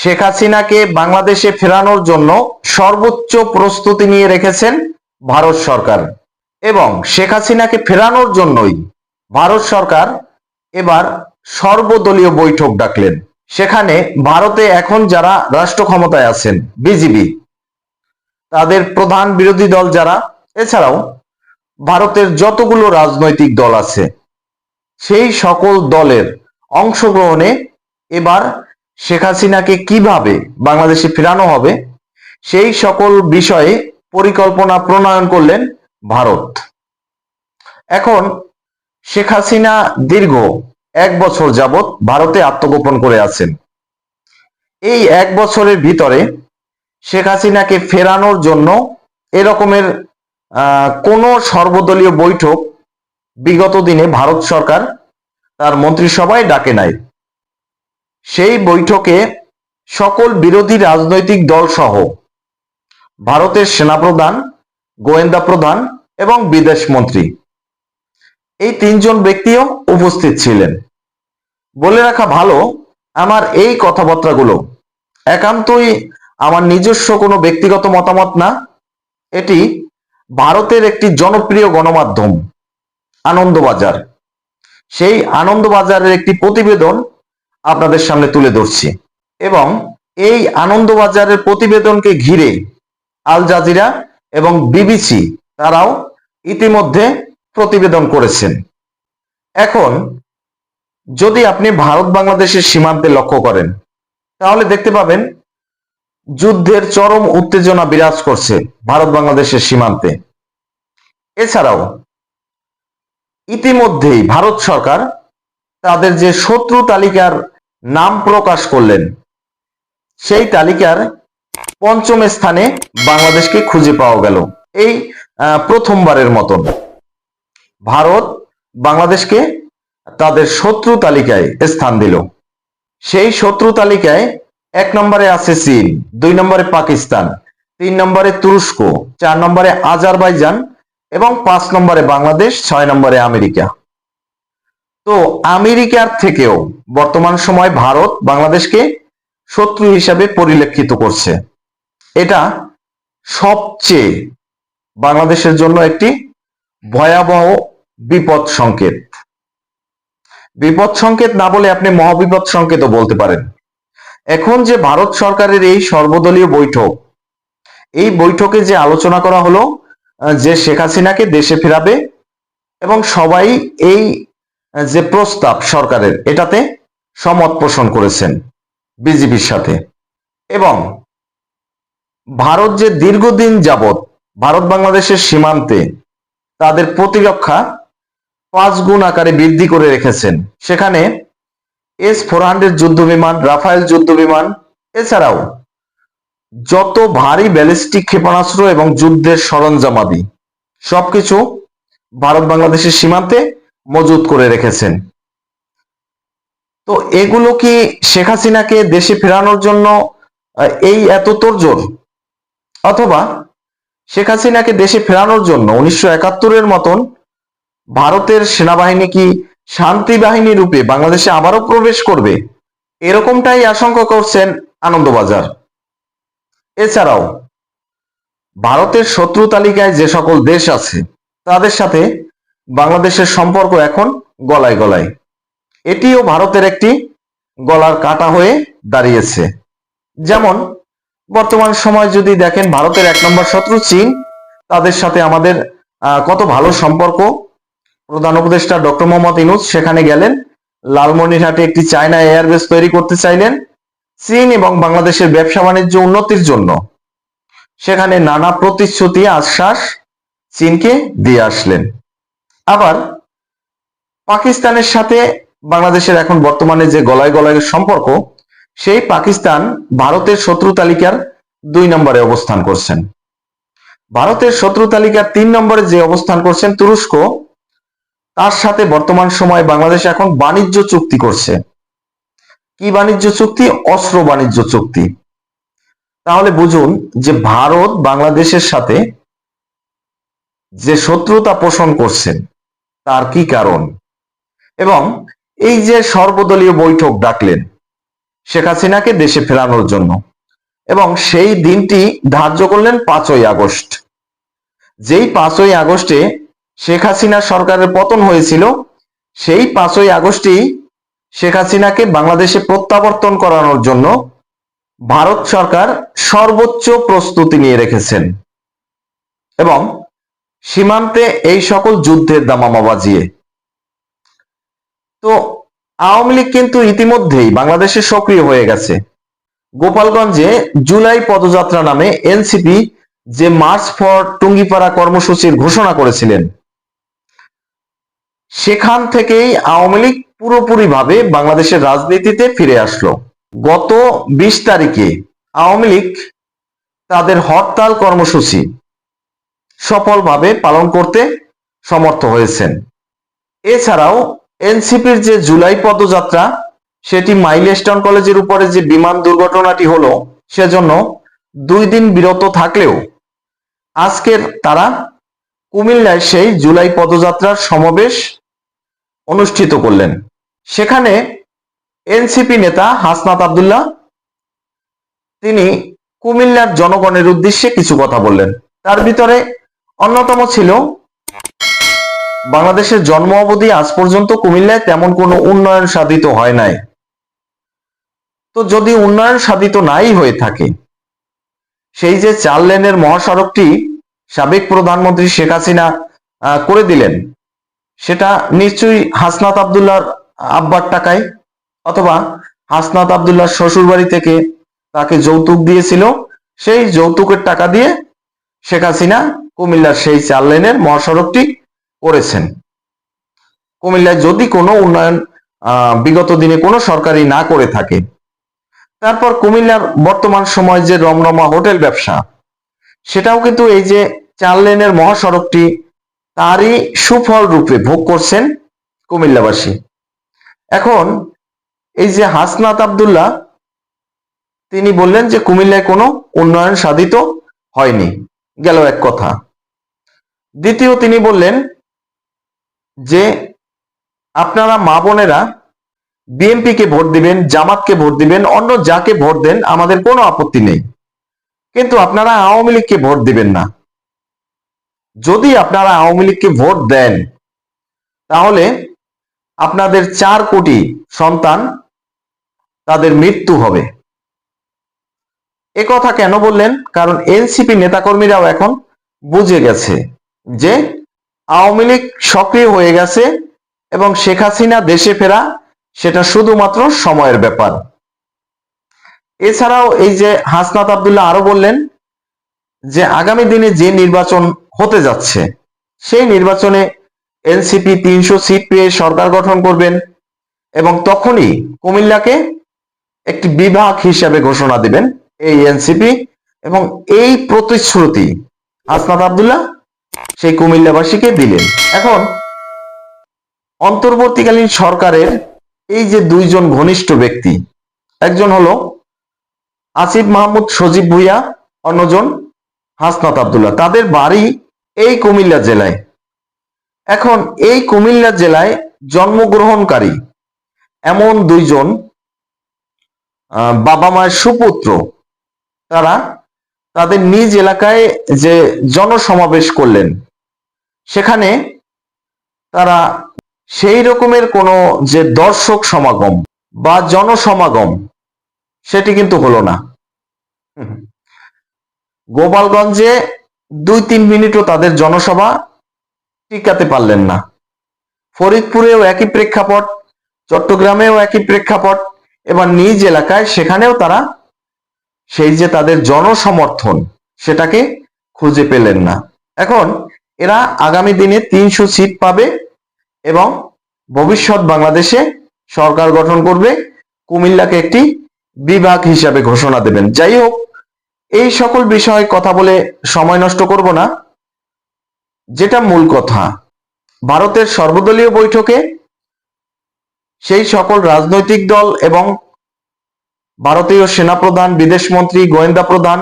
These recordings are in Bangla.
শেখ হাসিনাকে বাংলাদেশে ফেরানোর জন্য সর্বোচ্চ প্রস্তুতি নিয়ে রেখেছেন ভারত সরকার। এবং শেখ হাসিনাকে ফেরানোর জন্যই ভারত সরকার এবার সর্বদলীয় বৈঠক ডাকলেন। সেখানে ভারতে এখন যারা রাষ্ট্র ক্ষমতায় আছেন, বিজিবি, তাদের প্রধান বিরোধী দল যারা, এছাড়াও ভারতের যতগুলো রাজনৈতিক দল আছে, সেই সকল দলের অংশগ্রহণে এবার শেখ হাসিনাকে কীভাবে বাংলাদেশে ফেরানো হবে, সেই সকল বিষয়ে পরিকল্পনা প্রণয়ন করলেন ভারত। এখন শেখ হাসিনা দীর্ঘ এক বছর যাবৎ ভারতে আত্মগোপন করে আছেন। এই এক বছরের ভিতরে শেখ হাসিনাকে ফেরানোর জন্য এরকমের কোনো সর্বদলীয় বৈঠক বিগত দিনে ভারত সরকার তার মন্ত্রিসভায় ডাকে নাই। সেই বৈঠকে সকল বিরোধী রাজনৈতিক দল সহ ভারতের সেনাপ্রধান, গোয়েন্দা প্রধান এবং বিদেশ মন্ত্রী এই তিনজন ব্যক্তিও উপস্থিত ছিলেন। বলে রাখা ভালো, আমার এই কথাবার্তাগুলো একান্তই আমার নিজস্ব কোনো ব্যক্তিগত মতামত না। এটি ভারতের একটি জনপ্রিয় গণমাধ্যম, আনন্দবাজার। সেই আনন্দবাজারের একটি প্রতিবেদন আপনাদের সামনে তুলে ধরছি। এবং এই আনন্দবাজারের প্রতিবেদনকে ঘিরে আল জাজিরা এবং বিবিসি তারাও ইতিমধ্যে প্রতিবেদন করেছেন। এখন যদি আপনি ভারত বাংলাদেশের সীমান্তে লক্ষ্য করেন, তাহলে দেখতে পাবেন যুদ্ধের চরম উত্তেজনা বিরাজ করছে ভারত বাংলাদেশের সীমান্তে। এছাড়াও ইতিমধ্যেই ভারত সরকার তাদের যে শত্রু তালিকার নাম প্রকাশ করলেন, সেই তালিকার পঞ্চম স্থানে বাংলাদেশকে খুঁজে পাওয়া গেল। এই প্রথমবারের মতন। ভারত বাংলাদেশকে তাদের শত্রু তালিকায় স্থান দিল। সেই শত্রু তালিকায় এক নম্বরে আছে চীন, দুই নম্বরে পাকিস্তান, তিন নম্বরে তুরস্ক, চার নম্বরে আজারবাইজান এবং পাঁচ নম্বরে বাংলাদেশ, ছয় নম্বরে আমেরিকা। তো আমেরিকার থেকেও বর্তমান সময় ভারত বাংলাদেশকে শত্রু হিসাবে পরিলক্ষিত করছে। এটা সবচেয়ে বাংলাদেশের জন্য একটি ভয়াবহ বিপদ সংকেত। বিপদ সংকেত না বলে আপনি মহাবিপদ সংকেতও বলতে পারেন। এখন যে ভারত সরকারের এই সর্বদলীয় বৈঠক, এই বৈঠকে যে আলোচনা করা হলো যে শেখ হাসিনাকে দেশে ফেরাবে এবং সবাই এই যে প্রস্তাব সরকারের, এটাতে সমত পোষণ করেছেন বিজেপির সাথে। এবং ভারত যে দীর্ঘদিন যাবৎ ভারত বাংলাদেশের সীমান্তে তাদের প্রতিরক্ষা পাঁচ গুণ আকারে বৃদ্ধি করে রেখেছেন, সেখানে এস ফোর হান্ড্রেড যুদ্ধ বিমান রাফায়েল যুদ্ধ বিমান এছাড়াও যত ভারী ব্যালিস্টিক ক্ষেপণাস্ত্র এবং যুদ্ধের সরঞ্জামাদি, সবকিছু ভারত বাংলাদেশের সীমান্তে মজুত করে রেখেছেন। তো এগুলো কি শেখ হাসিনাকে দেশে ফেরানোর জন্য এই এত তোড়জোড় অথবা শেখ হাসিনাকে দেশে ফেরানোর জন্য উনিশশো একাত্তরের মতন ভারতের সেনাবাহিনী কি শান্তি বাহিনী রূপে বাংলাদেশে আবারও প্রবেশ করবে? এরকমটাই আশঙ্কা করছেন আনন্দবাজার। এছাড়াও, ভারতের শত্রু তালিকায় যে সকল দেশ আছে, তাদের সাথে বাংলাদেশের সম্পর্ক এখন গলায় গলায়। এটিও ভারতের একটি গলার কাটা হয়ে দাঁড়িয়েছে। যেমন, বর্তমান সময় যদি দেখেন, ভারতের এক নম্বর শত্রু চীন। তাদের সাথে আমাদের কত ভালো সম্পর্ক। প্রধান উপদেষ্টা ডক্টর মোহাম্মদ ইনুস সেখানে গেলেন। লালমনিরহাটে একটি চায়না এয়ারবেস তৈরি করতে চাইলেন। চীন এবং বাংলাদেশের ব্যবসা বাণিজ্য উন্নতির জন্য। সেখানে নানা প্রতিশ্রুতি আশ্বাস চীনকে দিয়ে আসলেন। আবার পাকিস্তানের সাথে বাংলাদেশের এখন বর্তমানে যে গলায় গলায় সম্পর্ক, সেই পাকিস্তান ভারতের শত্রু তালিকার দুই নম্বরে অবস্থান করছেন। ভারতের শত্রু তালিকার তিন নম্বরে যে অবস্থান করছেন তুরস্ক, তার সাথে বর্তমান সময়ে বাংলাদেশ এখন বাণিজ্য চুক্তি করছে। কি বাণিজ্য চুক্তি? অস্ত্র বাণিজ্য চুক্তি। তাহলে বুঝুন যে ভারত বাংলাদেশের সাথে যে শত্রুতা পোষণ করছেন, তার কি কারণ? এবং এই যে সর্বদলীয় বৈঠক ডাকলেন, শেখ হাসিনাকে দেশে ফেরানোর জন্য, এবং সেই দিনটি ধার্য করলেন পাঁচই আগস্ট। যেই পাঁচই আগস্টে শেখ হাসিনা সরকারের পতন হয়েছিল, সেই পাঁচই আগস্টই শেখ হাসিনাকে বাংলাদেশে প্রত্যাবর্তন করানোর জন্য ভারত সরকার সর্বোচ্চ প্রস্তুতি নিয়ে রেখেছেন। এবং সীমান্তে এই সকল যুদ্ধের দামামা বাজিয়ে। তো আওয়ামী লীগ কিন্তু ইতিমধ্যেই বাংলাদেশে সক্রিয় হয়ে গেছে। গোপালগঞ্জে জুলাই পদযাত্রা নামে এনসিপি যে মার্চ ফর টুঙ্গিপাড়া কর্মসূচির ঘোষণা করেছিলেন, সেখান থেকেই আওয়ামী লীগ পুরোপুরিভাবে বাংলাদেশের রাজনীতিতে ফিরে আসলো। গত বিশ তারিখে আওয়ামী লীগ তাদের হরতাল কর্মসূচি সফলভাবে পালন করতে সমর্থ হয়েছেন। এছাড়াও এনসিপির যে জুলাই পদযাত্রা, সেটি মাইলস্টোন কলেজের উপরে যে বিমান দুর্ঘটনাটি হলো, সেজন্য দুই দিন বিরত থাকলেও আজকের তারা কুমিল্লায় সেই জুলাই পদযাত্রার সমাবেশ অনুষ্ঠিত করলেন। সেখানে এনসিপি নেতা হাসনাত আবদুল্লাহ, তিনি কুমিল্লার জনগণের উদ্দেশ্যে কিছু কথা বললেন। তার ভিতরে অন্যতম ছিল, বাংলাদেশের জন্ম অবধি আজ পর্যন্ত কুমিল্লায় তেমন কোনো উন্নয়ন সাধিত হয় নাই। তো যদি উন্নয়ন সাধিত নাই হয়ে থাকে, সেই যে চার লেনের মহাসড়কটি সাবেক প্রধানমন্ত্রী শেখ হাসিনা করে দিলেন, সেটা নিশ্চয়ই হাসনাত আবদুল্লাহর আব্বার টাকায় অথবা হাসনাত আবদুল্লার শ্বশুর বাড়ি থেকে তাকে যৌতুক দিয়েছিল, সেই যৌতুকের টাকা দিয়ে শেখ হাসিনা কুমিল্লার সেই চার লেনের মহাসড়কটি করেছেন। কুমিল্লায় যদি কোনো উন্নয়ন বিগত দিনে কোনো সরকারি না করে থাকে, তারপর কুমিল্লার বর্তমান সময় যে রমরমা হোটেল ব্যবসা, সেটাও কিন্তু এই যে চার লেনের মহাসড়কটি, তারই সুফল রূপে ভোগ করছেন কুমিল্লাবাসী। এখন এই যে হাসনাত আবদুল্লাহ, তিনি বললেন যে কুমিল্লায় কোনো উন্নয়ন সাধিত হয়নি। গেল এক কথা। দ্বিতীয় তিনি বললেন যে, আপনারা মা বোনেরা বিএনপিকে ভোট দিবেন, জামাতকে ভোট দিবেন, অন্য যাকে ভোট দেন, আমাদের কোনো আপত্তি নেই। কিন্তু আপনারা আওয়ামী লীগকে ভোট দিবেন না। যদি আপনারা আওয়ামী লীগকে ভোট দেন, তাহলে আপনাদের চার কোটি সন্তান তাদের মৃত্যু হবে। এ কথা কেন বললেন? কারণ এনসিপি নেতাকর্মীরাও এখন বুঝে গেছে যে আওয়ামী লীগ সক্রিয় হয়ে গেছে এবং শেখ হাসিনা দেশে ফেরা সেটা শুধুমাত্র সময়ের ব্যাপার। এছাড়াও এই যে হাসনাত আবদুল্লাহ আরও বললেন যে আগামী দিনে যে নির্বাচন হতে যাচ্ছে, সেই নির্বাচনে এনসিপি তিনশো সিট পেয়ে সরকার গঠন করবেন এবং তখনই কুমিল্লাকে একটি বিভাগ হিসাবে ঘোষণা দিবেন। এই এনসিপি এবং এই প্রতিশ্রুতি হাসনাত আবদুল্লাহ সেই কুমিল্লাবাসীকে দিলেন। এখন অন্তর্বর্তীকালীন সরকারের এই যে দুইজন ঘনিষ্ঠ ব্যক্তি, একজন হলো আসিফ মাহমুদ সজীব ভুইয়া, অন্যজন হাসনাত আবদুল্লাহ। তাদের বাড়ি এই কুমিল্লা জেলায়। এখন এই কুমিল্লা জেলায় জন্মগ্রহণকারী এমন দুইজন বাবা মায়ের সুপুত্র তারা তাদের নিজ এলাকায় যে জনসমাবেশ করলেন, সেখানে তারা সেই রকমের কোনো যে দর্শক সমাগম বা জনসমাগম, সেটি কিন্তু হলো না। গোপালগঞ্জে দুই তিন মিনিটও তাদের জনসভা টিকাতে পারলেন না। ফরিদপুরেও একই প্রেক্ষাপট, চট্টগ্রামেও একই প্রেক্ষাপট, এবার নিজ এলাকায় সেখানেও তারা সেই যে তাদের জনসমর্থন, সেটাকে খুঁজে পেলেন না। এখন এরা আগামী দিনে তিনশো সিট পাবে এবং ভবিষ্যৎ বাংলাদেশে সরকার গঠন করবে, কুমিল্লাকে একটি বিভাগ হিসাবে ঘোষণা দেবেন। যাই হোক, এই সকল বিষয়ে কথা বলে সময় নষ্ট করব না। যেটা মূল কথা, ভারতের সর্বদলীয় বৈঠকে সেই সকল রাজনৈতিক দল এবং ভারতীয় সেনাপ্রধান, বিদেশমন্ত্রী, গোয়েন্দা প্রধান,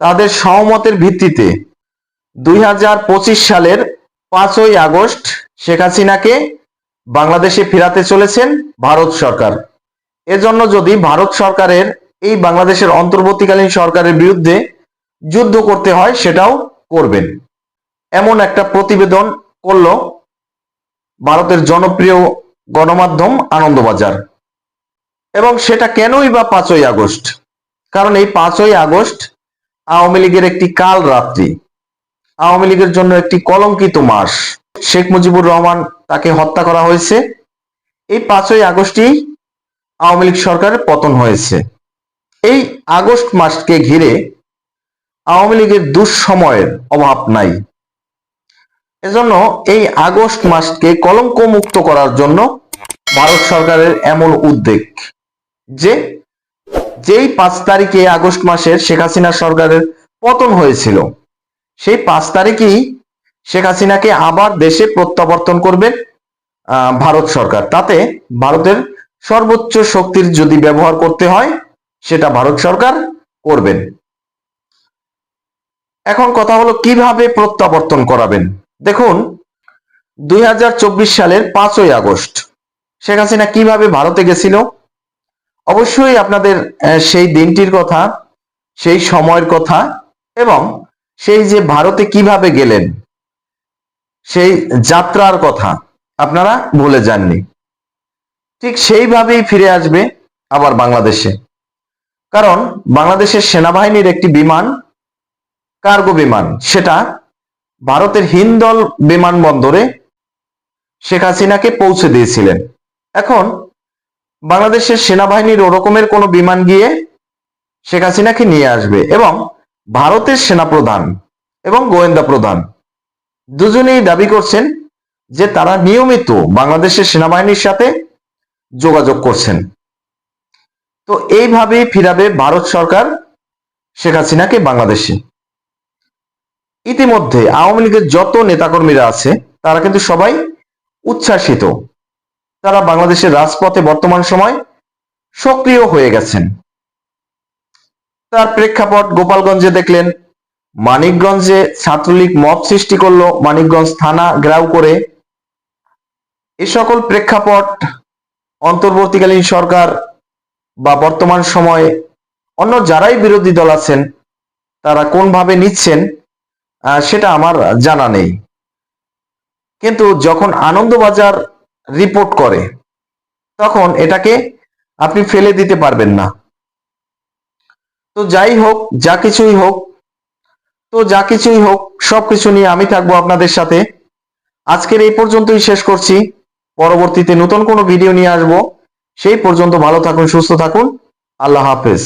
তাদের সহমতের ভিত্তিতে দুই হাজার পঁচিশ সালের পাঁচই আগস্ট শেখ হাসিনাকে বাংলাদেশে ফেরাতে চলেছেন ভারত সরকার। এজন্য যদি ভারত সরকারের, এই বাংলাদেশের অন্তর্বর্তীকালীন সরকারের বিরুদ্ধে যুদ্ধ করতে হয়, সেটাও করবেন। এমন একটা প্রতিবেদন করল ভারতের জনপ্রিয় গণমাধ্যম আনন্দবাজার। এবং সেটা কেনই বা পাঁচই আগস্ট? কারণ এই পাঁচই আগস্ট আওয়ামী লীগের একটি কাল রাত্রি। আওয়ামী লীগের জন্য একটি কলঙ্কিত মাস। শেখ মুজিবুর রহমান তাকে হত্যা করা হয়েছে। এই পাঁচই আগস্টই আওয়ামী লীগ সরকারের পতন হয়েছে। এই আগস্ট মাসকে ঘিরে আওয়ামী লীগের দুঃসময়ের অভাব নাই। এজন্য এই আগস্ট মাসকে কলঙ্ক মুক্ত করার জন্য ভারত সরকারের এমন উদ্যোগ যে, যেই পাঁচ তারিখে আগস্ট মাসের শেখ হাসিনা সরকারের পতন হয়েছিল, সেই পাঁচ তারিখেই শেখ হাসিনাকে আবার দেশে প্রত্যাবর্তন করবে ভারত সরকার। তাতে ভারতের সর্বোচ্চ শক্তির যদি ব্যবহার করতে হয়, সেটা ভারত সরকার করবেন। এখন কথা হলো, কীভাবে প্রত্যাবর্তন করাবেন? দেখুন, দুই হাজার চব্বিশ সালের পাঁচই আগস্ট, শেখ হাসিনা কীভাবে ভারতে গেছিল? অবশ্যই আপনাদের সেই দিনটির কথা, সেই সময়ের কথা এবং সেই যে ভারতে কীভাবে গেলেন, সেই যাত্রার কথা আপনারা ভুলে যাননি। ঠিক সেইভাবেই ফিরে আসবে আবার বাংলাদেশে। কারণ বাংলাদেশের সেনাবাহিনীর একটি বিমান, কার্গো বিমান, সেটা ভারতের হিন্দল বিমানবন্দরে শেখ হাসিনাকে পৌঁছে দিয়েছিলেন। এখন বাংলাদেশের সেনাবাহিনীর ওরকমের কোনো বিমান গিয়ে শেখ হাসিনাকে নিয়ে আসবে এবং ভারতের সেনাপ্রধান এবং গোয়েন্দা প্রধান দুজনেই দাবি করছেন যে তারা নিয়মিত বাংলাদেশের সেনাবাহিনীর সাথে যোগাযোগ করছেন। তো এইভাবেই ফিরাবে ভারত সরকার শেখ হাসিনাকে বাংলাদেশে। ইতিমধ্যে আওয়ামী লীগের যত নেতাকর্মীরা আছে, তারা কিন্তু সবাই উচ্ছ্বাসিত। তারা বাংলাদেশের রাজপথে বর্তমান সময় সক্রিয় হয়ে গেছেন। তার প্রেক্ষাপট গোপালগঞ্জে দেখলেন, মানিকগঞ্জে ছাত্রলীগ মব সৃষ্টি করল, মানিকগঞ্জ থানা ঘেরাও করে। এ সকল প্রেক্ষাপট অন্তর্বর্তীকালীন সরকার বা বর্তমান সময়ে অন্য যারাই বিরোধী দল আছেন, তারা কোনভাবে নিচ্ছেন সেটা আমার জানা নেই। কিন্তু যখন আনন্দবাজার রিপোর্ট করে, তখন এটাকে আপনি ফেলে দিতে পারবেন না। তো যাই হোক, যা কিছুই হোক, তো যা কিছুই হোক, সবকিছু নিয়ে আমি থাকব আপনাদের সাথে। আজকের এই পর্যন্তই শেষ করছি। পরবর্তীতে নতুন কোনো ভিডিও নিয়ে আসব। সেই পর্যন্ত ভালো থাকুন, সুস্থ থাকুন। আল্লাহ হাফেজ।